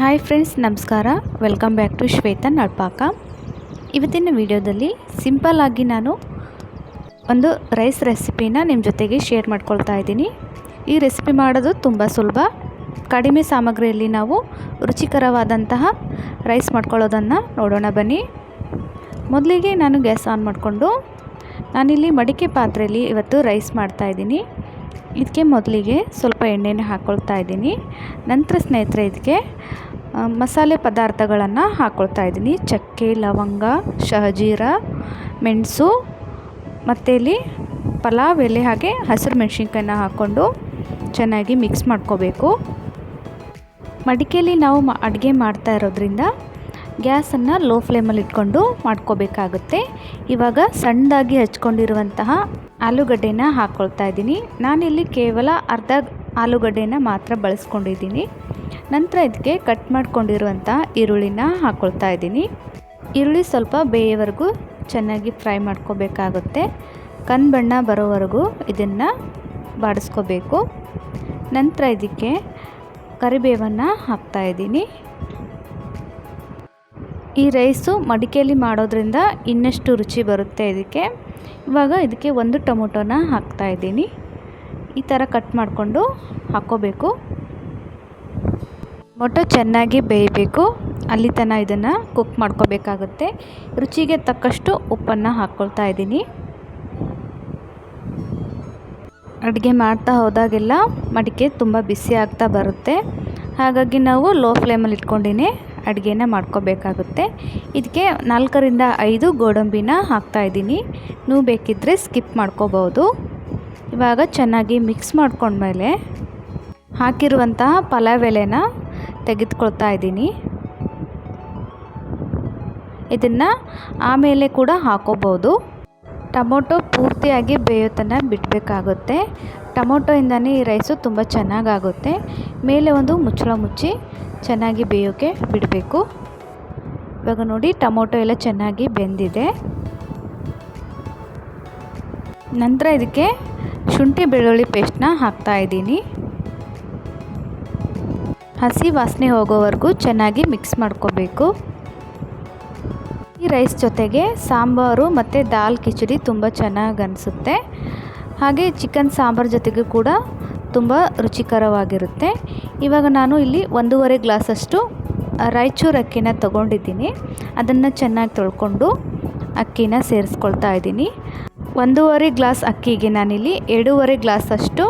Hi friends, ನಮಸ್ಕಾರ. Welcome back to Shweta Nadpaka. ಇವತ್ತಿನ ವಿಡಿಯೋದಲ್ಲಿ ಸಿಂಪಲ್ಲಾಗಿ ನಾನು ಒಂದು ರೈಸ್ ರೆಸಿಪಿನ ನಿಮ್ಮ ಜೊತೆಗೆ ಶೇರ್ ಮಾಡ್ಕೊಳ್ತಾ ಇದ್ದೀನಿ. ಈ ರೆಸಿಪಿ ಮಾಡೋದು ತುಂಬ ಸುಲಭ. ಕಡಿಮೆ ಸಾಮಗ್ರಿಯಲ್ಲಿ ನಾವು ರುಚಿಕರವಾದಂತಹ ರೈಸ್ ಮಾಡ್ಕೊಳ್ಳೋದನ್ನು ನೋಡೋಣ ಬನ್ನಿ. ಮೊದಲಿಗೆ ನಾನು ಗ್ಯಾಸ್ ಆನ್ ಮಾಡಿಕೊಂಡು ನಾನಿಲ್ಲಿ ಮಡಿಕೆ ಪಾತ್ರೆಯಲ್ಲಿ ಇವತ್ತು ರೈಸ್ ಮಾಡ್ತಾಯಿದ್ದೀನಿ ಇದಕ್ಕೆ ಮೊದಲಿಗೆ ಸ್ವಲ್ಪ ಎಣ್ಣೆನ ಹಾಕ್ಕೊಳ್ತಾ ಇದ್ದೀನಿ. ನಂತರ ಸ್ನೇಹಿತರೆ, ಇದಕ್ಕೆ ಮಸಾಲೆ ಪದಾರ್ಥಗಳನ್ನು ಹಾಕ್ಕೊಳ್ತಾ ಇದ್ದೀನಿ. ಚಕ್ಕೆ, ಲವಂಗ ಶಹಜೀರ ಮೆಣಸು, ಮತ್ತು ಇಲ್ಲಿ ಪಲಾವ್, ಎಲೆ ಹಾಗೆ ಹಸಿರು ಮೆಣಸಿನ್ಕಾಯಿನ ಹಾಕ್ಕೊಂಡು ಚೆನ್ನಾಗಿ ಮಿಕ್ಸ್ ಮಾಡ್ಕೋಬೇಕು. ಮಡಿಕೆಯಲ್ಲಿ ನಾವು ಅಡುಗೆ ಮಾಡ್ತಾ ಇರೋದ್ರಿಂದ ಗ್ಯಾಸನ್ನು ಲೋ ಫ್ಲೇಮಲ್ಲಿ ಇಟ್ಕೊಂಡು ಮಾಡ್ಕೋಬೇಕಾಗುತ್ತೆ. ಇವಾಗ ಸಣ್ಣದಾಗಿ ಹಚ್ಕೊಂಡಿರುವಂತಹ ಆಲೂಗಡ್ಡೆನ ಹಾಕ್ಕೊಳ್ತಾ ಇದ್ದೀನಿ. ನಾನಿಲ್ಲಿ ಕೇವಲ ಅರ್ಧ ಆಲೂಗಡ್ಡೆನ ಮಾತ್ರ ಬಳಸ್ಕೊಂಡಿದ್ದೀನಿ. ನಂತರ ಇದಕ್ಕೆ ಕಟ್ ಮಾಡ್ಕೊಂಡಿರುವಂಥ ಈರುಳ್ಳಿನ ಹಾಕ್ಕೊಳ್ತಾ ಇದ್ದೀನಿ. ಈರುಳ್ಳಿ ಸ್ವಲ್ಪ ಬೇಯವರೆಗೂ ಚೆನ್ನಾಗಿ ಫ್ರೈ ಮಾಡ್ಕೋಬೇಕಾಗುತ್ತೆ. ಕನ್ ಬಣ್ಣ ಬರೋವರೆಗೂ ಇದನ್ನು ಬಾಡಿಸ್ಕೋಬೇಕು. ನಂತರ ಇದಕ್ಕೆ ಕರಿಬೇವನ್ನು ಹಾಕ್ತಾ ಇದ್ದೀನಿ. ಈ ರೈಸು ಮಡಿಕೆಯಲ್ಲಿ ಮಾಡೋದ್ರಿಂದ ಇನ್ನಷ್ಟು ರುಚಿ ಬರುತ್ತೆ ಇದಕ್ಕೆ. ಇವಾಗ ಇದಕ್ಕೆ ಒಂದು ಟೊಮೊಟೊನ ಹಾಕ್ತಾ ಇದ್ದೀನಿ. ಈ ಥರ ಕಟ್ ಮಾಡಿಕೊಂಡು ಹಾಕ್ಕೋಬೇಕು ಟೊಮೊಟೊ ಚೆನ್ನಾಗಿ ಬೇಯಬೇಕು. ಅಲ್ಲಿ ತನಕ ಇದನ್ನು ಕುಕ್ ಮಾಡ್ಕೋಬೇಕಾಗುತ್ತೆ. ರುಚಿಗೆ ತಕ್ಕಷ್ಟು ಉಪ್ಪನ್ನು ಹಾಕ್ಕೊಳ್ತಾ ಇದ್ದೀನಿ. ಅಡುಗೆ ಮಾಡ್ತಾ ಹೋದಾಗೆಲ್ಲ ಮಡಿಕೆ ತುಂಬ ಬಿಸಿ ಆಗ್ತಾ ಬರುತ್ತೆ. ಹಾಗಾಗಿ ನಾವು ಲೋ ಫ್ಲೇಮಲ್ಲಿ ಇಟ್ಕೊಂಡಿನಿ. ಅಡುಗೆನ ಮಾಡ್ಕೋಬೇಕಾಗುತ್ತೆ. ಇದಕ್ಕೆ ನಾಲ್ಕರಿಂದ ಐದು ಗೋಡಂಬಿನ ಹಾಕ್ತಾಯಿದ್ದೀನಿ ನೀವು ಬೇಕಿದ್ದರೆ ಸ್ಕಿಪ್ ಮಾಡ್ಕೋಬೋದು. ಇವಾಗ ಚೆನ್ನಾಗಿ ಮಿಕ್ಸ್ ಮಾಡ್ಕೊಂಡ್ಮೇಲೆ ಹಾಕಿರುವಂತಹ ಪಲಾವ್ ಎಲೆನ ತೆಗೆದುಕೊಳ್ತಾ ಇದ್ದೀನಿ. ಇದನ್ನು ಆಮೇಲೆ ಕೂಡ ಹಾಕೋಬೋದು. ಟೊಮೊಟೊ ಪೂರ್ತಿಯಾಗಿ ಬೇಯೋತನ ಬಿಡಬೇಕಾಗುತ್ತೆ. ಟೊಮೊಟೊಯಿಂದನೇ ಈ ರೈಸು ತುಂಬ ಚೆನ್ನಾಗಾಗುತ್ತೆ. ಮೇಲೆ ಒಂದು ಮುಚ್ಚಳ ಮುಚ್ಚಿ ಚೆನ್ನಾಗಿ ಬೇಯೋಕ್ಕೆ ಬಿಡಬೇಕು. ಇವಾಗ ನೋಡಿ ಟೊಮೊಟೊ ಎಲ್ಲ ಚೆನ್ನಾಗಿ ಬೆಂದಿದೆ. ನಂತರ ಇದಕ್ಕೆ ಶುಂಠಿ ಬೆಳ್ಳುಳ್ಳಿ ಪೇಸ್ಟ್ನ ಹಾಕ್ತಾ ಇದ್ದೀನಿ. ಹಸಿ ವಾಸನೆ ಹೋಗೋವರೆಗೂ ಚೆನ್ನಾಗಿ ಮಿಕ್ಸ್ ಮಾಡ್ಕೋಬೇಕು. ಈ ರೈಸ್ ಜೊತೆಗೆ ಸಾಂಬಾರು ಮತ್ತು ದಾಲ್ ಕಿಚಡಿ ತುಂಬ ಚೆನ್ನಾಗಿ ಅನಿಸುತ್ತೆ. ಹಾಗೆ ಚಿಕನ್ ಸಾಂಬಾರು ಜೊತೆಗೂ ಕೂಡ ತುಂಬ ರುಚಿಕರವಾಗಿರುತ್ತೆ. ಇವಾಗ ನಾನು ಇಲ್ಲಿ ಒಂದೂವರೆ ಗ್ಲಾಸಷ್ಟು ರಾಯಚೂರು ಅಕ್ಕಿನ ತೊಗೊಂಡಿದ್ದೀನಿ. ಅದನ್ನು ಚೆನ್ನಾಗಿ ತೊಳ್ಕೊಂಡು ಅಕ್ಕಿನ ಸೇರಿಸ್ಕೊಳ್ತಾ ಇದ್ದೀನಿ. ಒಂದೂವರೆ ಗ್ಲಾಸ್ ಅಕ್ಕಿಗೆ ನಾನಿಲ್ಲಿ ಎರಡೂವರೆ ಗ್ಲಾಸಷ್ಟು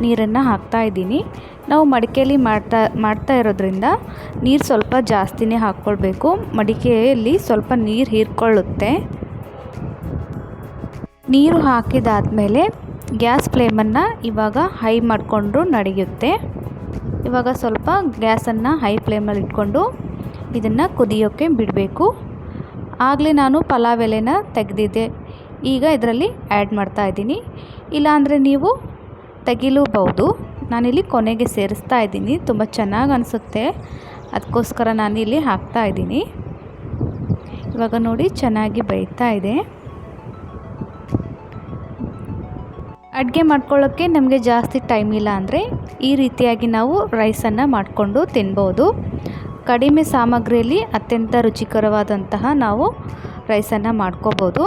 ನೀರನ್ನು ಹಾಕ್ತಾ ಇದ್ದೀನಿ. ನಾವು ಮಡಿಕೆಯಲ್ಲಿ ಮಾಡ್ತಾ ಮಾಡ್ತಾ ಇರೋದ್ರಿಂದ ನೀರು ಸ್ವಲ್ಪ ಜಾಸ್ತಿನೇ ಹಾಕ್ಕೊಳ್ಬೇಕು. ಮಡಿಕೆಯಲ್ಲಿ ಸ್ವಲ್ಪ ನೀರು ಹೀರ್ಕೊಳ್ಳುತ್ತೆ. ನೀರು ಹಾಕಿದಾದಮೇಲೆ ಗ್ಯಾಸ್ ಫ್ಲೇಮನ್ನು ಇವಾಗ ಹೈ ಮಾಡಿಕೊಂಡು ನಡೆಯುತ್ತೆ. ಇವಾಗ ಸ್ವಲ್ಪ ಗ್ಯಾಸನ್ನು ಹೈ ಫ್ಲೇಮಲ್ಲಿ ಇಟ್ಕೊಂಡು ಇದನ್ನು ಕುದಿಯೋಕ್ಕೆ ಬಿಡಬೇಕು. ಆಗಲೇ ನಾನು ಪಲಾವ್ ಎಲೆನ ತೆಗೆದಿದ್ದೆ. ಈಗ ಇದರಲ್ಲಿ ಆ್ಯಡ್ ಮಾಡ್ತಾ ಇದ್ದೀನಿ. ಇಲ್ಲಾಂದರೆ ನೀವು ತೆಗಿಲೂಬಹುದು ನಾನಿಲ್ಲಿ ಕೊನೆಗೆ ಸೇರಿಸ್ತಾ ಇದ್ದೀನಿ. ತುಂಬ ಚೆನ್ನಾಗಿ ಅನಿಸುತ್ತೆ. ಅದಕ್ಕೋಸ್ಕರ ನಾನಿಲ್ಲಿ ಹಾಕ್ತಾ ಇದ್ದೀನಿ. ಇವಾಗ ನೋಡಿ ಚೆನ್ನಾಗಿ ಬೇಯ್ತಾ ಇದೆ. ಅಡುಗೆ ಮಾಡ್ಕೊಳ್ಳೋಕ್ಕೆ ನಮಗೆ ಜಾಸ್ತಿ ಟೈಮ್ ಇಲ್ಲ ಅಂದರೆ ಈ ರೀತಿಯಾಗಿ ನಾವು ರೈಸನ್ನು ಮಾಡಿಕೊಂಡು ತಿನ್ಬೋದು. ಕಡಿಮೆ ಸಾಮಗ್ರಿಯಲ್ಲಿ ಅತ್ಯಂತ ರುಚಿಕರವಾದಂತಹ ನಾವು ರೈಸನ್ನು ಮಾಡ್ಕೋಬೋದು.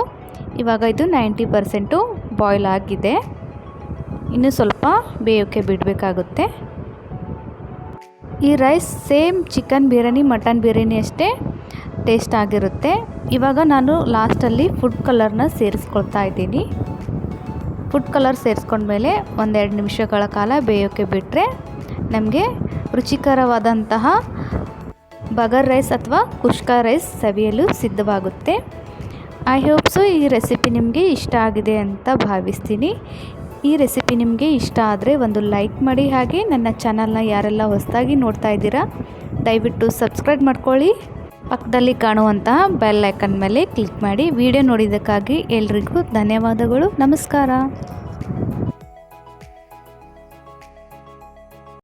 ಇವಾಗ ಇದು ನೈಂಟಿ ಪರ್ಸೆಂಟು ಬಾಯ್ಲ್ ಆಗಿದೆ. ಇನ್ನು ಸ್ವಲ್ಪ ಬೇಯೋಕ್ಕೆ ಬಿಡಬೇಕಾಗುತ್ತೆ. ಈ rice same chicken biryani, mutton biryani ಅಷ್ಟೇ ಟೇಸ್ಟ್ ಆಗಿರುತ್ತೆ. ಇವಾಗ ನಾನು ಲಾಸ್ಟಲ್ಲಿ ಫುಡ್ ಕಲರ್ನ ಸೇರಿಸ್ಕೊಳ್ತಾ ಇದ್ದೀನಿ. ಫುಡ್ ಕಲರ್ ಸೇರಿಸ್ಕೊಂಡ್ಮೇಲೆ ಒಂದೆರಡು ನಿಮಿಷಗಳ ಕಾಲ ಬೇಯೋಕ್ಕೆ ಬಿಟ್ಟರೆ ನಮಗೆ ರುಚಿಕರವಾದಂತಹ ಬಗರ್ ರೈಸ್ ಅಥವಾ ಕುಷ್ಕ ರೈಸ್ ಸವಿಯಲು ಸಿದ್ಧವಾಗುತ್ತೆ. ಐ ಹೋಪ್ಸು ಈ ರೆಸಿಪಿ ನಿಮಗೆ ಇಷ್ಟ ಆಗಿದೆ ಅಂತ ಭಾವಿಸ್ತೀನಿ. ಈ ರೆಸಿಪಿ ನಿಮಗೆ ಇಷ್ಟ ಆದರೆ ಒಂದು ಲೈಕ್ ಮಾಡಿ ಹಾಗೆ ನನ್ನ ಚಾನಲ್ನ ಯಾರೆಲ್ಲ ಹೊಸದಾಗಿ ನೋಡ್ತಾ ಇದ್ದೀರಾ, ದಯವಿಟ್ಟು ಸಬ್ಸ್ಕ್ರೈಬ್ ಮಾಡ್ಕೊಳ್ಳಿ. ಪಕ್ಕದಲ್ಲಿ ಕಾಣುವಂತಹ ಬೆಲ್ ಐಕನ್ ಮೇಲೆ ಕ್ಲಿಕ್ ಮಾಡಿ, ವಿಡಿಯೋ ನೋಡಿದ್ದಕ್ಕಾಗಿ ಎಲ್ರಿಗೂ ಧನ್ಯವಾದಗಳು, ನಮಸ್ಕಾರ.